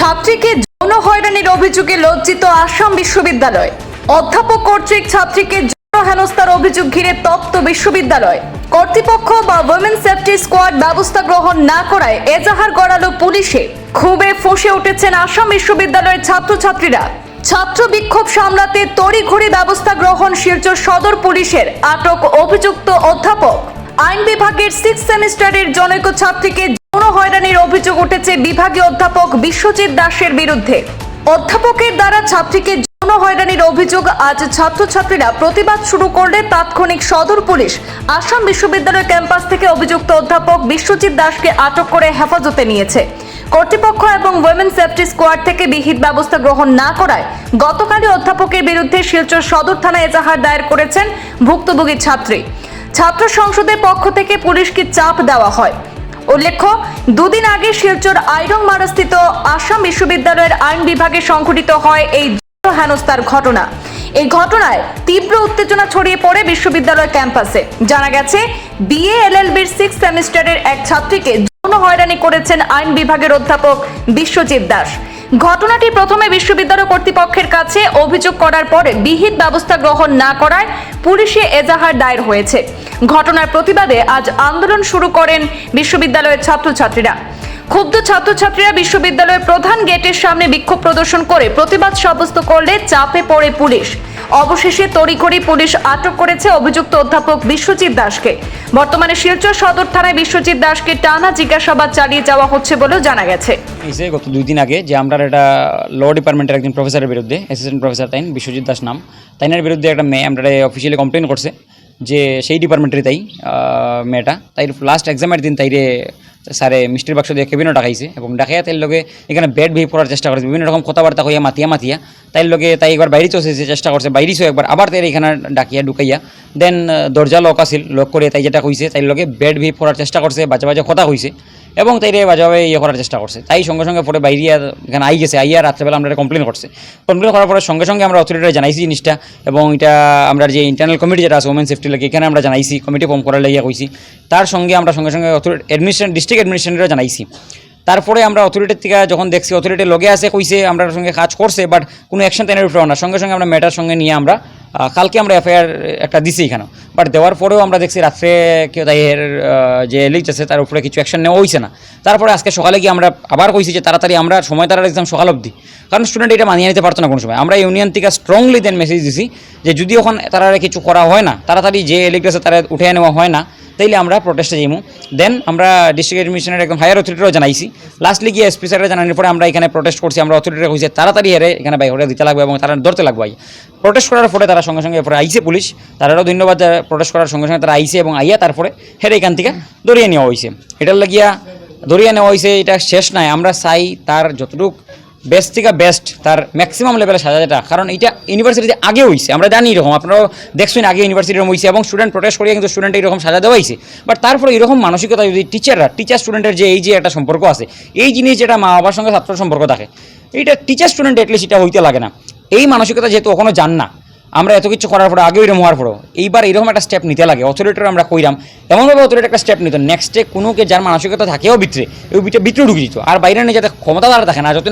ছাত্রীকে যৌন হয়রানির অভিযোগে লজ্জিত আসাম বিশ্ববিদ্যালয়। অধ্যাপক কর্তৃক ছাত্রীকে যৌন হেনস্থার অভিযোগ ঘিরে তপ্ত বিশ্ববিদ্যালয়। কর্তৃপক্ষ বা উইমেন সেফটি স্কোয়াড ব্যবস্থা গ্রহণ না করায় এজাহার গড়ালো পুলিশে। ক্ষোভে ফসে উঠেছেন আসাম বিশ্ববিদ্যালয়ের ছাত্রছাত্রীরা। ছাত্র বিক্ষোভ সামলাতে তড়িঘড়ি ব্যবস্থা গ্রহণ শিলচর সদর পুলিশের, আটক অভিযুক্ত অধ্যাপক। আইন বিভাগের সিক্স সেমিস্টারের জনৈক ছাত্রীকে হয়রানির অভিযোগ উঠেছে বিভাগীয় অধ্যাপক বিশ্বজিৎ দাসের বিরুদ্ধে। অধ্যাপকের দ্বারা ছাত্রীকে যৌন হয়রানির অভিযোগ আজ ছাত্রছাত্রীরা প্রতিবাদ শুরু করলে তাৎক্ষণিক সদর পুলিশ আসাম বিশ্ববিদ্যালয় ক্যাম্পাস থেকে অভিযুক্ত অধ্যাপক বিশ্বজিৎ দাসকে আটক করে হেফাজতে নিয়েছে। কর্তৃপক্ষ এবং উইমেন সেফটি স্কোয়াড থেকে বিহিত ব্যবস্থা গ্রহণ না করায় গতকালই অধ্যাপকের বিরুদ্ধে শিলচর সদর থানায় এজাহার দায়ের করেছেন ভুক্তভোগী ছাত্রী। ছাত্র সংসদের পক্ষ থেকে পুলিশকে চাপ দেওয়া হয়। উল্লেখ্য, দুদিন আগে শিলচর আইরং মারাস্থিত আসাম বিশ্ববিদ্যালয়ের আইন বিভাগে সংঘটিত হয় এই হেনস্থার ঘটনা। এই ঘটনায় তীব্র উত্তেজনা ছড়িয়ে পড়ে বিশ্ববিদ্যালয় ক্যাম্পাসে। জানা গেছে বিএ এলএলবির সিক্স সেমিস্টারের এক ছাত্রীকে যৌন হয়রানি করেছেন আইন বিভাগের অধ্যাপক বিশ্বজিৎ দাস। ঘটনাটি প্রথমে বিশ্ববিদ্যালয় কর্তৃপক্ষের কাছে অভিযোগ করার পরে বিহিত ব্যবস্থা গ্রহণ না করায় পুলিশে এজাহার দায়ের হয়েছে। ঘটনার প্রতিবাদে আজ আন্দোলন শুরু করেন বিশ্ববিদ্যালয়ের ছাত্রছাত্রীরা। ক্ষুব্ধ ছাত্রছাত্রীরা বিশ্ববিদ্যালয়ের প্রধান গেটের সামনে বিক্ষোভ প্রদর্শন করে প্রতিবাদ সাব্যস্ত করলে চাপে পড়ে পুলিশ। অবশেষে তড়িঘড়ি পুলিশ আটক করেছে অভিযুক্ত অধ্যাপক বিশ্বজিৎ দাসকে। বর্তমানে শিলচর সদর থানায় বিশ্বজিৎ দাসকে টানা জিজ্ঞাসাবাদ চালিয়ে যাওয়া হচ্ছে বলেও জানা গেছে। হয়েছে গত দুই দিন আগে যে আমরা একটা ল ডিপার্টমেন্টের একজন প্রফেসরের বিরুদ্ধে অ্যাসিস্ট্যান্ট প্রফেসর তাইন, বিশ্বজিৎ দাস নাম, তাইনের বিরুদ্ধে একটা মেয়ে আমরা অফিসিয়ালি কমপ্লেন করছে যে সেই ডিপার্টমেন্টের তাই মেয়েটা। তাই লাস্ট এক্সামের দিন তাইরে স্যারে মিষ্টির বাক্স দিয়ে কেবিনও ডাকাইছে এবং ডাকাইয়া তাইর লগে এখানে বেড বিহেভ করার চেষ্টা করেছে। বিভিন্ন রকম কথাবার্তা হইয়া মাতিয়া মাতিয়া তাইর লগে তাই একবার বাইরে চলছে চেষ্টা করছে বাইরেও একবার আবার তাই এখানে ডাকিয়া, ঢুকাইয়া। দেন দরজা লক আছিল লক করে তাই যেটা কইছে তাই লগে বেড বিহেভ করার চেষ্টা করছে বাজে বাজে কথা কইছে এবং তাইরে বাজাবে ইয়ে করার চেষ্টা করছে তাই সঙ্গে সঙ্গে পরে বাইরে এখানে আই গেছে আইয়া রাত্রেবেলা আমরা কমপ্লেন করছে। কমপ্লেন করার পরে সঙ্গে সঙ্গে আমরা অথরিটিরা জানাইছি জিনিসটা, এবং এটা আমরা যে ইন্টারনাল কমিটি যেটা আছে ওমেন সেফটি লাগে, এখানে আমরা জানাইছি কমিটি ফর্ম করার লাগিয়া কইছি তার সঙ্গে আমরা সঙ্গে সঙ্গে অথরিটি অ্যাডমিনিস্ট্রেশন ডিস্ট্রিক্ট অ্যাডমিনিস্ট্রেশনেরও জানাইছি। তারপরে আমরা অথরিটির থেকে যখন দেখছি অথরিটির লগে আছে, কইছে, আমরা সঙ্গে কাজ করছে বাট কোনো অ্যাকশন তেনের উপরে না। সঙ্গে সঙ্গে আমরা ম্যাটার সঙ্গে নিয়ে আমরা কালকে আমরা এফআইআর একটা দিছি এখানে। বাট দেওয়ার পরেও আমরা দেখছি রাত্রে কেউ তাই এর যে লিস্ট আছে, তার উপরে কিছু অ্যাকশন নেওয়া হয়েছে না। তারপরে আজকে সকালে গিয়ে আমরা আবার কইছি যে তাড়াতাড়ি আমরা সময় তারা এক্সাম সকাল অবধি। কারণ স্টুডেন্ট এটা মানিয়ে নিতে পারতো না কোনো সময়। আমরা ইউনিয়ন থেকে স্ট্রংলি দেন মেসেজ দিছি যে যদি ওখানে তারা কিছু করা হয় না, তাড়াতাড়ি যে এলিক্ট আছে, তারা উঠে নেওয়া হয় না তাইলে আমরা প্রোটেস্টে যাইমু। দেন আমরা ডিস্ট্রিক্ট অ্যাডমিনিস্ট্রেশনের একদম হায়ার অথরিটিরও জানাইছি। লাস্টলি গিয়ে এসপি স্যারের জানানোর পরে আমরা এখানে প্রোটেস্ট করছি। আমরা অথরিটিরা কইছে তাড়াতাড়ি হেরে এখানে বাইরে দিতে লাগবে এবং তারা ধরতে লাগবে আই প্রোটেস্ট করার পরে তারা সঙ্গে সঙ্গে এরপরে আইসে পুলিশ। তারাও ধন্যবাদ প্রোটেস্ট করার সঙ্গে সঙ্গে তারা আইসে এবং আইয়া তারপরে হেরে এখান থেকে ধরিয়ে নেওয়া হয়েছে এটার লাগিয়া ধরিয়ে নেওয়া হয়েছে এটা শেষ নাই। আমরা চাই তার যতটুকু বেস্ট থেকে বেস্ট তার ম্যাক্সিমাম লেভেলে সাজা যেটা কারণ এটা ইউনিভার্সিটিতে আগে হয়েছে আমরা জানি এরকম, আপনারাও দেখছেন আগে ইউনিভার্সিটি এরকম হয়েছে এবং স্টুডেন্ট প্রোটেস্ট করিয়ে কিন্তু স্টুডেন্ট এরকম সাজা দেওয়া হয়েছে বাট তারপরে এরকম মানসিকতা যদি টিচাররা টিচার স্টুডেন্টের যে এই যে একটা সম্পর্ক আছে, এই জিনিস যেটা মা বাবার সঙ্গে ছাত্র সম্পর্ক থাকে এইটা টিচার স্টুডেন্ট এটলিস্ট এটা হইতে লাগে না। এই মানসিকতা যেহেতু কখনো জান না, আমরা এত কিছু করার পরে আগেও এরকম হওয়ার পরেও, এইবার এরকম একটা স্টেপ নিতে লাগে। অথরিটির আমরা কইরাম, এমনভাবে অথরিটি একটা স্টেপ নিত নেক্সটে কোনো কে যার মানসিকতা থাকেও ভিতরে, ওই ভিতরে ভিতরে ঢুকে দিত আর বাইরে নিয়ে যাতে ক্ষমতা তারা থাকে না। যত